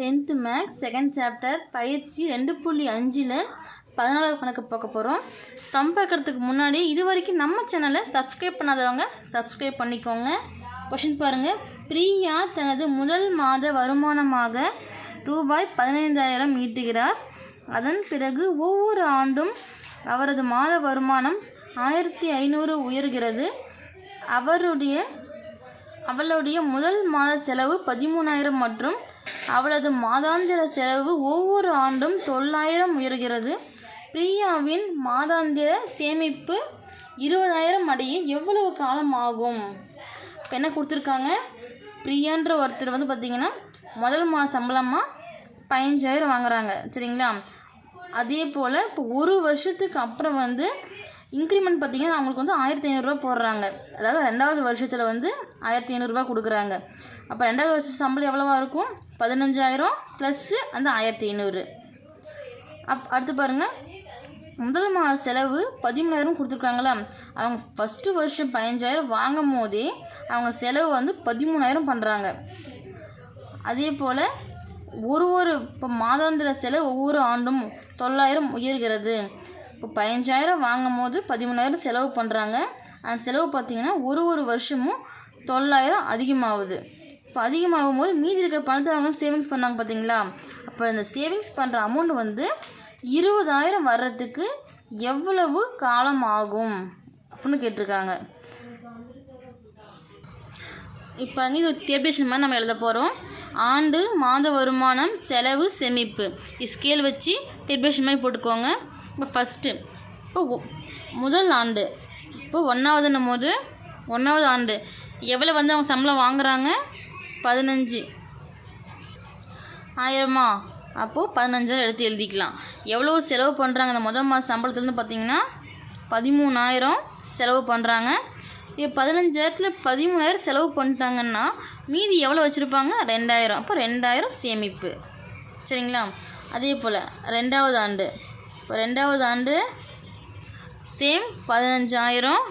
Tenth maths second chapter பயிற்சி ரெண்டு புள்ளி அஞ்சில் பதினாலாவது கணக்கு பார்க்க போகிறோம் சம் பார்க்குறதுக்கு முன்னாடி இது வரைக்கும் நம்ம சேனலை சப்ஸ்கிரைப் பண்ணாதவங்க சப்ஸ்கிரைப் பண்ணிக்கோங்க. கொஷின் பாருங்கள் பிரியா தனது முதல் மாத வருமானமாக ரூபாய் பதினைந்தாயிரம் ஈட்டுகிறார். அதன் பிறகு ஒவ்வொரு ஆண்டும் அவரது மாத வருமானம் ஆயிரத்தி ஐநூறு உயர்கிறது. அவருடைய அவளுடைய முதல் மாத செலவு பதிமூணாயிரம் மற்றும் அவளது மாதாந்திர செலவு ஒவ்வொரு ஆண்டும் தொள்ளாயிரம் உயர்கிறது. பிரியாவின் மாதாந்திர சேமிப்பு இருபதாயிரம் அடைய எவ்வளவு காலம் ஆகும் இப்போ என்ன கொடுத்துருக்காங்க? பிரியான்ற ஒருத்தர் வந்து பார்த்திங்கன்னா முதல் மா சம்பளமாக பதினஞ்சாயிரம் வாங்குறாங்க. சரிங்களா? அதே போல் இப்போ ஒரு வருஷத்துக்கு அப்புறம் வந்து இன்க்ரிமெண்ட் பார்த்திங்கன்னா அவங்களுக்கு வந்து ஆயிரத்தி ஐநூறுரூவா போடுறாங்க. அதாவது ரெண்டாவது வருஷத்தில் வந்து ஆயிரத்தி ஐநூறுரூவா கொடுக்குறாங்க. அப்போ ரெண்டாவது வருஷம் சம்பளம் எவ்வளவா இருக்கும்? பதினஞ்சாயிரம் ப்ளஸ்ஸு அந்த ஆயிரத்தி ஐநூறு. அப் அடுத்து பாருங்கள் முதல் மாத செலவு பதிமூணாயிரம் கொடுத்துருக்காங்களா அவங்க ஃபஸ்ட்டு வருஷம் பதினஞ்சாயிரம் வாங்கும் போதே அவங்க செலவு வந்து பதிமூணாயிரம் பண்ணுறாங்க அதே போல் ஒரு ஒரு இப்போ மாதாந்திர செலவு ஒவ்வொரு ஆண்டும் தொள்ளாயிரம் உயர்கிறது. இப்போ பதினஞ்சாயிரம் வாங்கும் போது பதிமூணாயிரம் செலவு பண்ணுறாங்க அந்த செலவு பார்த்திங்கன்னா ஒரு ஒரு வருஷமும் தொள்ளாயிரம் அதிகமாகுது. இப்போ அதிகமாகும் போது மீதி இருக்கிற பணத்தை அவங்க சேவிங்ஸ் பண்ணாங்க பார்த்தீங்களா அப்போ இந்த சேவிங்ஸ் பண்ணுற அமௌண்ட் வந்து இருபதாயிரம் வர்றதுக்கு எவ்வளவு காலம் ஆகும் அப்படின்னு கேட்டிருக்காங்க. இப்போ வந்து இது டேபிளேஷன் மாதிரி நம்ம எழுத போகிறோம் ஆண்டு மாத வருமானம் செலவு சேமிப்பு. ஸ்கேல் வச்சு டேபிளேஷன் மாதிரி போட்டுக்கோங்க. இப்போ ஃபஸ்ட்டு இப்போ முதல் ஆண்டு. இப்போ ஒன்றாவதுன்னும் போது ஒன்றாவது ஆண்டு. எவ்வளோ வந்து அவங்க சம்பளம் வாங்குறாங்க? பதினஞ்சு. ஆயிரமா? அப்போது பதினஞ்சாயிரம் எடுத்து எழுதிக்கலாம். எவ்வளோ செலவு பண்ணுறாங்க இந்த முதல் மாத சம்பளத்துலேருந்து பார்த்தீங்கன்னா பதிமூணாயிரம் செலவு பண்ணுறாங்க இப்போ பதினஞ்சாயிரத்தில் பதிமூணாயிரம் செலவு பண்ணிட்டாங்கன்னா மீதி எவ்வளோ வச்சுருப்பாங்க? ரெண்டாயிரம். அப்போ ரெண்டாயிரம் சேமிப்பு. சரிங்களா? அதே போல் ரெண்டாவது ஆண்டு. இப்போ ரெண்டாவது ஆண்டு சேம் பதினஞ்சாயிரம்.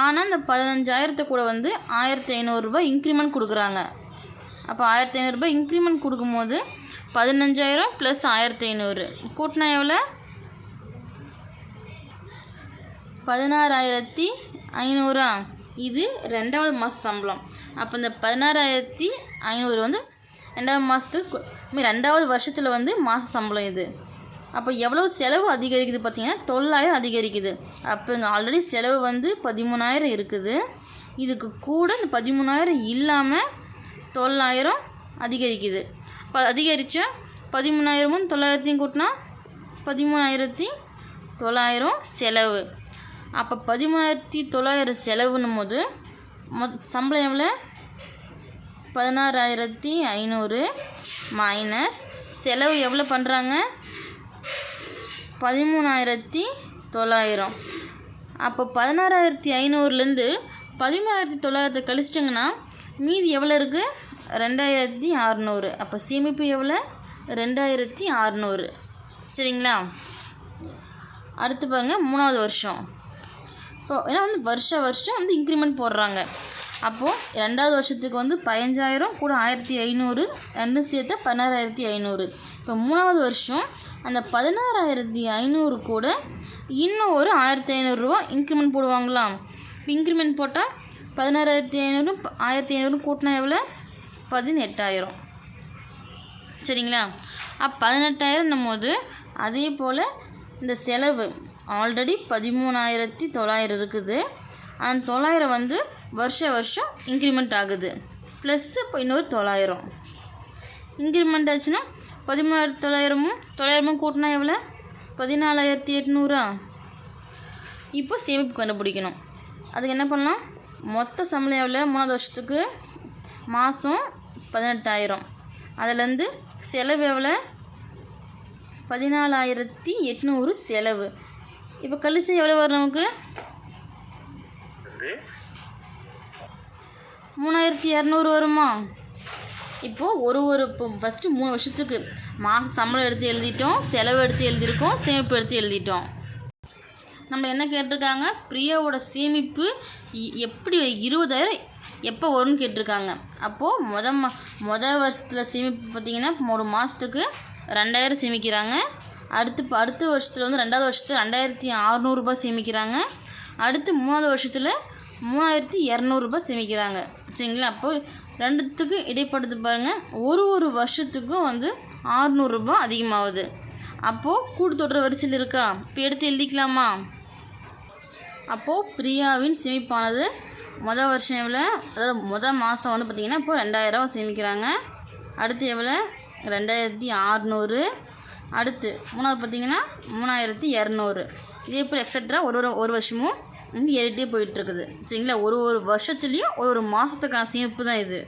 ஆனால் அந்த பதினஞ்சாயிரத்தை கூட வந்து ஆயிரத்தி ஐநூறுரூபா இன்க்ரிமெண்ட் கொடுக்குறாங்க. அப்போ ஆயிரத்தி ஐநூறுரூபா இன்க்ரிமெண்ட் கொடுக்கும்போது பதினஞ்சாயிரம் ப்ளஸ் ஆயிரத்தி ஐநூறு கூட்டினா எவ்வளோ பதினாறாயிரத்தி ஐநூறா? இது ரெண்டாவது மாத சம்பளம். அப்போ இந்த பதினாறாயிரத்தி ஐநூறு வந்து ரெண்டாவது மாதத்துக்கு ரெண்டாவது வருஷத்தில் வந்து மாத சம்பளம் இது. அப்போ எவ்வளோ செலவு அதிகரிக்குது பார்த்தீங்கன்னா தொள்ளாயிரம் அதிகரிக்குது. அப்போ இங்கே ஆல்ரெடி செலவு வந்து பதிமூணாயிரம் இருக்குது. இதுக்கு கூட இந்த பதிமூணாயிரம் இல்லாமல் தொள்ளாயிரம் அதிகரிக்குது. இப்போ அதிகரித்தா பதிமூணாயிரமும் தொள்ளாயிரத்தையும் கூட்டினா பதிமூணாயிரத்தி தொள்ளாயிரம் செலவு. அப்போ பதிமூணாயிரத்தி தொள்ளாயிரம் செலவுன்னும் போது மொ சம்பளம் எவ்வளோ பதினாறாயிரத்தி ஐநூறு மைனஸ் செலவு எவ்வளோ பண்ணுறாங்க பதிமூணாயிரத்தி தொள்ளாயிரம். அப்போ பதினாறாயிரத்தி ஐநூறுலேருந்து பதிமூணாயிரத்தி தொள்ளாயிரத்தை கழிச்சிட்டிங்கன்னா மீதி எவ்வளோ இருக்குது ரெண்டாயிரத்தி அறநூறு. அப்போ சேமிப்பு எவ்வளோ ரெண்டாயிரத்தி அறநூறு. சரிங்களா? அடுத்து பாருங்கள் மூணாவது வருஷம். இப்போ ஏன்னா வந்து வருஷ வருஷம் வந்து இன்க்ரிமெண்ட் போடுறாங்க. அப்போது ரெண்டாவது வருஷத்துக்கு வந்து பதினஞ்சாயிரம் கூட ஆயிரத்தி ஐநூறு ரெண்டும் சேர்த்து பதினாறாயிரத்தி ஐநூறு. இப்போ மூணாவது வருஷம் அந்த பதினாறாயிரத்தி ஐநூறு கூட இன்னும் ஒரு ஆயிரத்தி ஐநூறுரூவா இன்க்ரிமெண்ட் போடுவாங்களாம். இப்போ இன்க்ரிமெண்ட் போட்டால் பதினாறாயிரத்தி ஐநூறு ஆயிரத்தி ஐநூறு கூட்டினா எவ்வளோ? பதினெட்டாயிரம். சரிங்களா? அப்போ பதினெட்டாயிரம் போது அதே போல் இந்த செலவு ஆல்ரெடி பதிமூணாயிரத்தி தொள்ளாயிரம் இருக்குது. அந்த தொள்ளாயிரம் வந்து வருஷ வருஷம் இன்க்ரிமெண்ட் ஆகுது. ப்ளஸ்ஸு இப்போ இன்னொரு தொள்ளாயிரம். இன்க்ரிமெண்ட் ஆச்சுன்னா பதிமூணாயிரத்தி தொள்ளாயிரமும் தொள்ளாயிரமும் கூட்டினா எவ்வளோ? பதினாலாயிரத்தி எட்நூறா? இப்போ சேமிப்பு கண்டுபிடிக்கணும். அதுக்கு என்ன பண்ணலாம்? மொத்த சம்பளம் எவ்வளோ மூணாவது வருஷத்துக்கு மாதம் பதினெட்டாயிரம். அதுலேருந்து செலவு எவ்வளோ பதினாலாயிரத்தி எட்நூறு செலவு. இப்போ கழிச்சு எவ்வளோ வரும் நமக்கு? மூணாயிரத்தி இரநூறு வருமா? இப்போது ஒரு ஒரு இப்போ ஃபஸ்ட்டு மூணு வருஷத்துக்கு மாத சம்பளம் எடுத்து எழுதிட்டோம் செலவு எடுத்து எழுதியிருக்கோம் சேமிப்பு எடுத்து எழுதிட்டோம். நம்ம என்ன கேட்டிருக்காங்க? பிரியாவோட சேமிப்பு இ- எப்படி இருபதாயிரம் எப்போ வரும்னு கேட்டிருக்காங்க. அப்போது முத மா முத வருஷத்தில் சேமிப்பு பார்த்தீங்கன்னா ஒரு மாதத்துக்கு ரெண்டாயிரம் சேமிக்கிறாங்க. அடுத்து அடுத்த வருஷத்தில் வந்து ரெண்டாவது வருஷத்தில் ரெண்டாயிரத்தி அறநூறுபா சேமிக்கிறாங்க. அடுத்து மூணாவது வருஷத்தில் மூணாயிரத்தி இரநூறுபா சேமிக்கிறாங்க. சரிங்களா? அப்போ ரெண்டுத்துக்கு இடைப்படுத்து பாருங்கள் ஒரு ஒரு வருஷத்துக்கும் வந்து ஆறுநூறுபா அதிகமாகுது. அப்போது கூட்டு தொடர் வரிசையில் இருக்கா? இப்போ எடுத்து எழுதிக்கலாமா? அப்போது பிரியாவின் சேமிப்பானது மொதல் வருஷம் எவ்வளோ அதாவது மொதல் மாதம் வந்து பார்த்திங்கன்னா இப்போ ரெண்டாயிரரூவா சேமிக்கிறாங்க. அடுத்து எவ்வளோ ரெண்டாயிரத்தி ஆறுநூறு அடுத்து மூணாவது பார்த்திங்கன்னா மூணாயிரத்தி இரநூறு. இதே போல் எக்ஸட்ரா ஒரு ஒரு ஒரு வருஷமும் வந்து ஏறிட்டே போயிட்டுருக்குது சரிங்களா? ஒரு ஒரு வருஷத்துலேயும் ஒரு ஒரு மாதத்துக்கான சேமிப்பு தான் இது.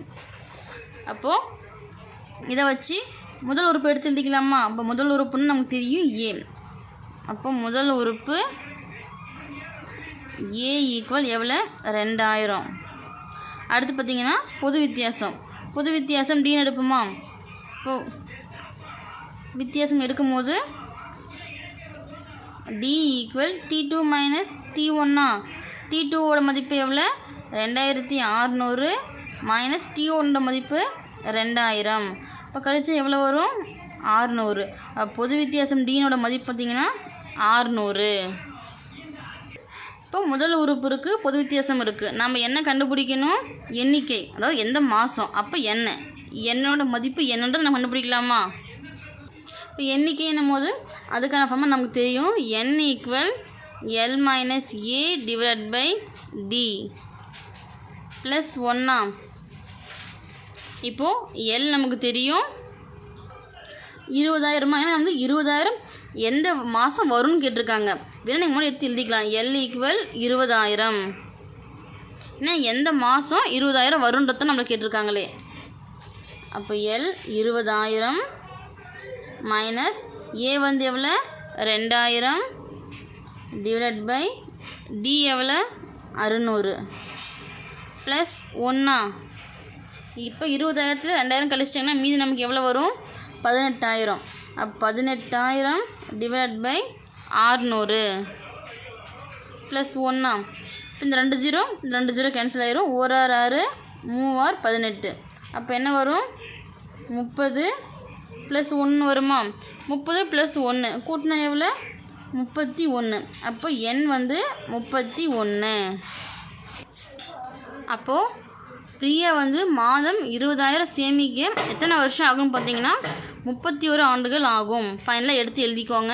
அப்போது இதை வச்சு முதல் உறுப்பு எடுத்து எழுதிக்கலாமா? அப்போ முதல் உறுப்புன்னு நமக்கு தெரியும் ஏ அப்போ முதல் உறுப்பு ஏ ஈக்குவல் எவ்வளோ ரெண்டாயிரம். அடுத்து பார்த்தீங்கன்னா பொது வித்தியாசம். பொது வித்தியாசம் டீன் எடுப்போமா? இப்போ வித்தியாசம் எடுக்கும்போது T equal T two minus T ஒன்னா டி டூவோட மதிப்பு எவ்வளோ ரெண்டாயிரத்தி அறநூறு மைனஸ் டி ஒன்னோட மதிப்பு ரெண்டாயிரம். இப்போ கழிச்சா எவ்வளோ வரும்? ஆறுநூறு பொது வித்தியாசம் டீனோட மதிப்பு பார்த்தீங்கன்னா ஆறுநூறு இப்போ முதல் உறுப்பு இருக்குது பொது வித்தியாசம் இருக்குது நம்ம என்ன கண்டுபிடிக்கணும்? எண்ணிக்கை. அதாவது எந்த மாதம் அப்போ என்ன? என்னோட மதிப்பு என்னன்றது நம்ம கண்டுபிடிக்கலாமா? இப்போ எண்ணிக்கை என்னும் போது அதுக்கான ஃபார்மா நமக்கு தெரியும். N equal L minus A divide by D plus ஒன்னா இப்போது எல் நமக்கு தெரியும். இருபதாயிரமா? ஏன்னா வந்து இருபதாயிரம் எந்த மாதம் வரும்னு கேட்டிருக்காங்க. வேணா நீங்கள் முன்னாடி எடுத்து எழுதிக்கலாம். எல் ஈக்குவல் இருபதாயிரம். ஏன்னா எந்த மாதம் இருபதாயிரம் வருன்றத நம்மளை கேட்டிருக்காங்களே. அப்போ எல் இருபதாயிரம் மைனஸ் ஏ வந்து எவ்வளோ ரெண்டாயிரம் டிவைட் பை டி எவ்வளோ அறுநூறு. ப்ளஸ் ஒன்றா இப்போ இருபதாயிரத்தில் ரெண்டாயிரம் கழிச்சிட்டிங்கன்னா மீதி நமக்கு எவ்வளோ வரும்? பதினெட்டாயிரம். அப்போ பதினெட்டாயிரம் டிவைட் பை ஆறுநூறு. ப்ளஸ் ஒன்றா இப்போ இந்த ரெண்டு ஜீரோ இந்த ரெண்டு ஜீரோ கேன்சல் ஆயிரும். ஒரு ஆறு ஆறு மூவார் பதினெட்டு. அப்போ என்ன வரும்? முப்பது ப்ளஸ் ஒன்று வருமா? முப்பது ப்ளஸ் ஒன்று கூட்டினா எவ்வளோ முப்பத்தி ஒன்று அப்போ எண் வந்து முப்பத்தி ஒன்று அப்போது பிரியா வந்து மாதம் இருபதாயிரம் சேமிக்க எத்தனை வருஷம் ஆகும்னு பார்த்தீங்கன்னா முப்பத்தி ஒரு ஆண்டுகள் ஆகும். ஃபைனலாக எடுத்து எழுதிக்கோங்க.